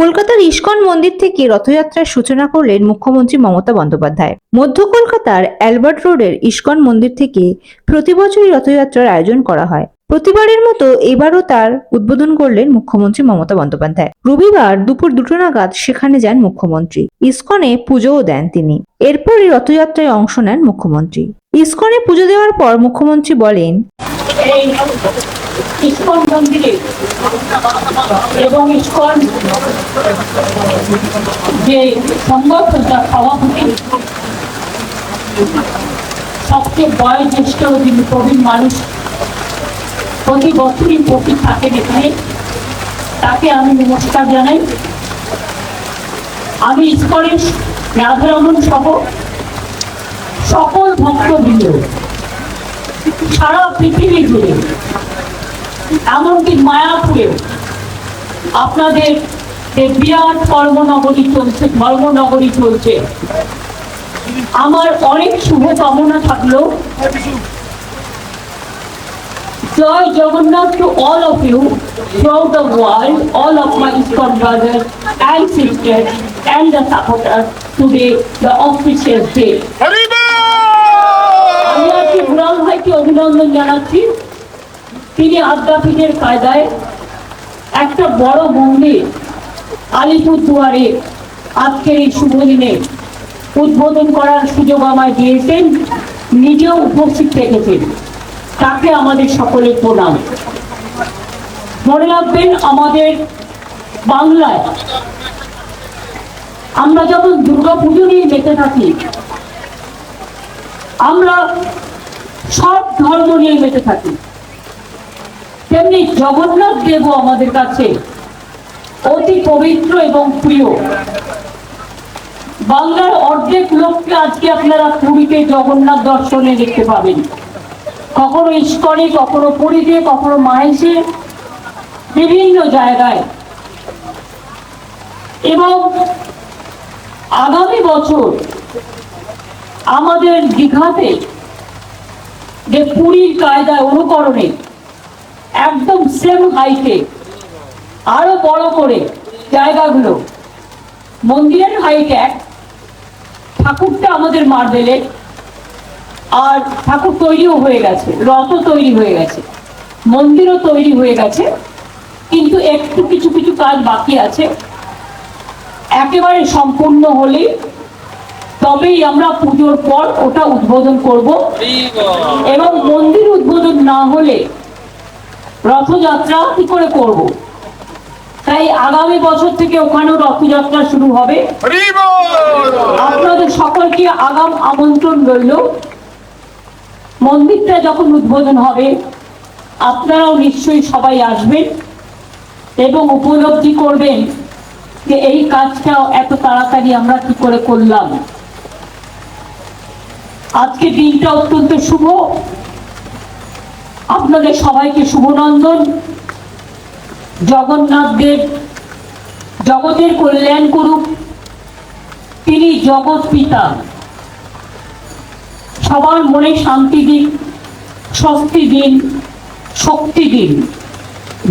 কলকাতার ইস্কন মন্দির থেকে রথযাত্রার সূচনা করলেন মুখ্যমন্ত্রী মমতা বন্দ্যোপাধ্যায়। মধ্য কলকাতার অ্যালবার্ট রোডের ইস্কন মন্দির থেকে প্রতি বছরই রথযাত্রার আয়োজন করা হয়। প্রতিবারের মতো এবারও তার উদ্বোধন করলেন মুখ্যমন্ত্রী মমতা বন্দ্যোপাধ্যায়। রবিবার দুপুর দুটো নাগাদ সেখানে যান মুখ্যমন্ত্রী। ইস্কনে পুজোও দেন তিনি। এরপরই রথযাত্রায় অংশ নেন মুখ্যমন্ত্রী। ইস্কনে পুজো দেওয়ার পর মুখ্যমন্ত্রী বলেন ইস্কন মন্দিরে এবং ইস্কন যে সংগঠন তার সভাপতি সবচেয়ে বয়োজ্যেষ্ঠ যিনি প্রবীণ মানুষ, প্রতি বছরই উপস্থিত থাকেন এখানে। তাকে আমি নমস্কার জানাই। আমি ইস্কনের রাধারমন সহ সকল ভক্তবৃন্দ, সারা পৃথিবী জুড়ে এমনকি মায়াপুরেও আপনাদের বিরাট কর্মনগরী চলছে কর্মনগরী চলছে আমার অনেক শুভকামনা থাকল। Jai Jagannath the world all of my ISKCON brother and sister and the supporter today the official আমি আর কি অভিনন্দন জানাচ্ছি। তিনি আদ্যাপীঠের কায়দায় একটা বড় মন্দির, আলিপুরদুয়ারে আজকের এই শুভ দিনে উদ্বোধন করার সুযোগ আমায় দিয়েছেন, নিজেও উপস্থিত থেকেছেন তাকে আমাদের সকলের প্রণাম। মনে রাখবেন, আমাদের বাংলায় আমরা যখন দুর্গা পুজো নিয়ে মেতে থাকি, আমরা সব ধর্ম নিয়ে মেতে থাকি। তেমনি জগন্নাথ দেবও আমাদের কাছে অতি পবিত্র এবং প্রিয়। বাংলার অর্ধেক লোককে আজকে আপনারা পুরীতে জগন্নাথ দর্শনে দেখতে পাবেন। কখনো ইস্কনে কখনো পুরীতে, কখনো মাহেশে বিভিন্ন জায়গায়। এবং আগামী বছর আমাদের দীঘাতে যে পুরীর কায়দায় অনুকরণে একদম সেম হাইটে আরও বড় করে জায়গাগুলো। মন্দিরের হাইট এক। ঠাকুরটা আমাদের মার্বেলে আর ঠাকুর তৈরিও হয়ে গেছে রথও তৈরি হয়ে গেছে মন্দিরও তৈরি হয়ে গেছে। কিন্তু একটু কিছু কিছু কাজ বাকি আছে। একেবারে সম্পূর্ণ হলেই তবেই আমরা পুজোর পর ওটা উদ্বোধন করব। এবং মন্দির উদ্বোধন না হলে রথযাত্রা কি করে করব? তাই আগামী বছর থেকে ওখানেও রথযাত্রা শুরু হবে। আপনাদের সকলকে আগাম আমন্ত্রণ রইল। মন্দিরটা যখন উদ্বোধন হবে, আপনারাও নিশ্চয়ই সবাই আসবেন এবং উপলব্ধি করবেন যে এই কাজটা এত তাড়াতাড়ি আমরা কি করে করলাম। আজকে দিনটা অত্যন্ত শুভ। আপনাদের সবাইকে শুভনন্দন। জগন্নাথ দেব জগতের কল্যাণ করুক। তিনি জগৎ পিতা। সবার মনে শান্তি দিন, স্বস্তি দিন, শক্তি দিন,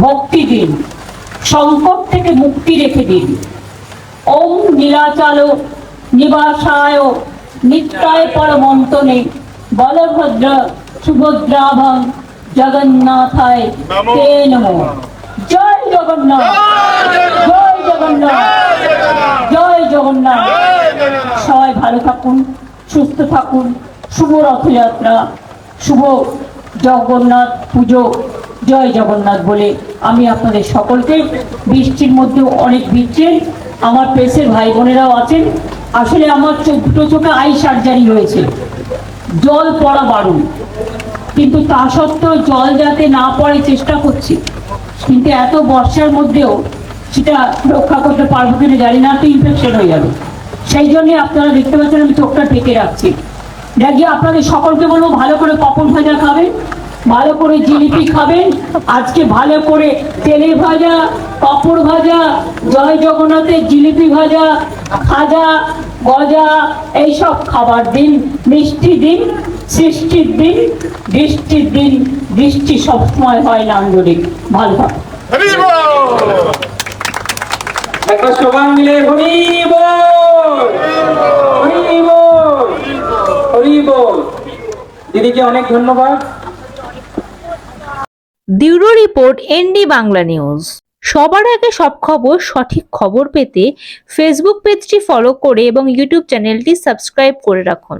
ভক্তি দিন, সংকট থেকে মুক্তি রেখে দিন। ওম নীলাচালো নিবাসায় নিত্যায় পরমন্তনে বলভদ্র সুভদ্রাভং জগন্নাথায়। তে নমো। জয় জগন্নাথ। জয় জগন্নাথ। জয় জগন্নাথ। সবাই ভালো থাকুন সুস্থ থাকুন। শুভ রথযাত্রা। শুভ জগন্নাথ পুজো। জয় জগন্নাথ বলে আমি আপনাদের সকলকে বৃষ্টির মধ্যেও অনেক ভিড়ছেন আমার প্রেসের ভাই বোনেরাও আছেন। আসলে আমার চোখ দুটো চোখে আই সার্জারি হয়েছে। জল পড়া বারণ কিন্তু তা সত্ত্বেও জল যাতে না পড়ে চেষ্টা করছি। কিন্তু এত বর্ষার মধ্যেও সেটা রক্ষা করতে পারব কিনা জানি না তো ইনফেকশন হয়ে যাবে। সেই জন্য আপনারা দেখতে পাচ্ছেন আমি চোখটা ঢেকে রাখছি। দেখি আপনাদের সকলকে বলব, ভালো করে পপন ভাজা খাবেন, ভালো করে জিলিপি খাবেন, আজকে ভালো করে তেলে ভাজা, পাপড় ভাজা, জয় জগন্নাথের জিলিপি ভাজা, খাজা, গজা, এইসব খাবার দিন, মিষ্টি দিন সৃষ্টির দিন বৃষ্টির দিন বৃষ্টি সবসময় হয় না আঞ্জলিক ভালো। একবার সবাই মিলে হরি বল হরি বল হরি বল দিদিকে অনেক ধন্যবাদ। Bureau report ND Bangla news. সবার আগে সব খবর সঠিক খবর পেতে ফেসবুক পেজটি ফলো করে এবং ইউটিউব চ্যানেলটি সাবস্ক্রাইব করে রাখুন।